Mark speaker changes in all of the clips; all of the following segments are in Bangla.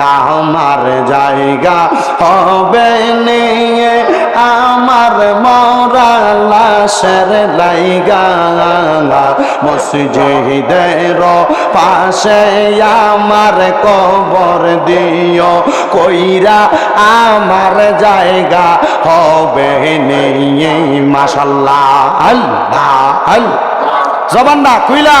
Speaker 1: আমার জায়গা হবে নিয়ে আমার মরা লাশের লাইগা। মসজিদের পাশে আমার কবর দিও, কইরা আমার জায়গা হবে নিয়ে। মাসাল্লাহ আল্লাহ আল্লাহ। জবান না কুইলা।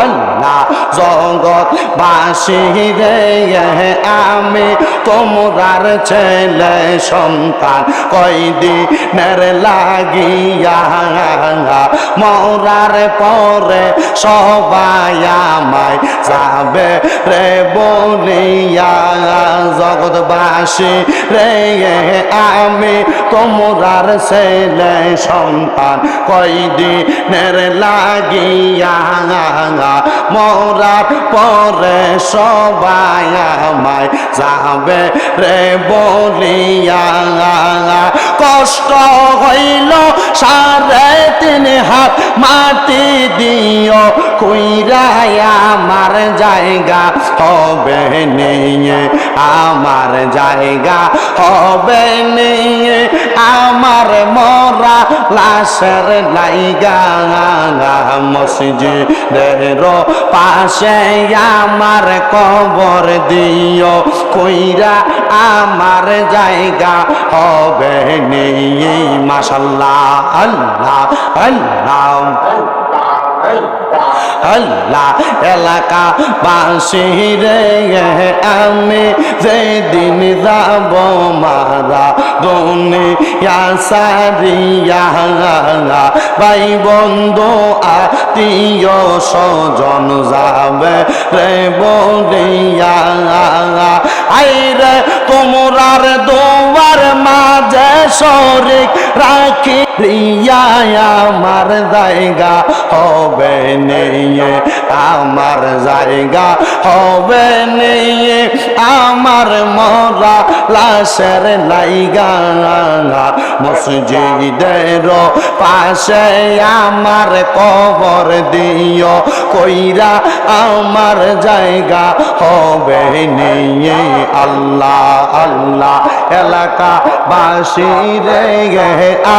Speaker 1: আল্লাহ জগৎ বাসি রে আমি তোমরার ছেলে সন্তান। কয়দি নের লাগিয়া মরার পরে সবাই আমায় যাবে রে বলিয়া জগৎবাসী রে আমি তোমরার ছেলে সন্তান। কয়দিনের লাগিয়া মরার পরে সবাই আমায় যাবে রে বলিয়া। কষ্ট হইল সাড়ে তিন হাত মাটি দিও কইরাই আমার জায়গা হবে নিয়ে, আমার জায়গা হবে নিয়ে, আমার মরা লাশের লাইগা মসজিদের পাশে আমার কবর দিও। কইরা আমার জায়গা হবে নিয়ে মাসাল্লাহ আল্লাহ আল্লাহ। আল্লাহ এলাকা বাসি রে, আমি যেদিন যাব মারা দুনিয়া সারিয়া, ভাই বন্ধু, আত্মীয় স্বজন যাবে রে বলিয়া। আইরে, তোমরার দোয়ার মাঝে শরিক রাখি রিয়া আমার জায়গা হবে নিয়ে আমার জায়গা হবে নিয়ে আমার মরা লাশের লাইগা। মসজিদের পাশে আমার কবর দিও, কইরা আমার জায়গা হবে নিয়ে আল্লাহ আল্লাহ এলাকা বাসি রে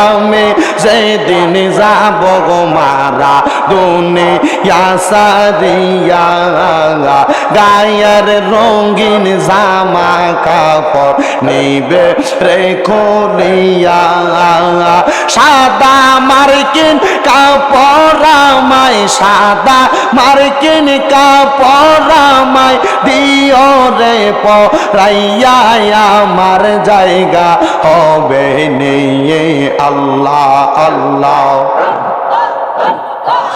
Speaker 1: আমি যেদিন যাব গো মারা, দুনিয়া সারিয়া গায়ের রঙিন জামা কাপড় নিবে রে করিয়া সাদা মার্কিন কাপড় সাদা মার্কিন কাপড় দিও রে পরাইয়া, আমার জায়গা হবে নিয়ে আল্লাহ আল্লাহ।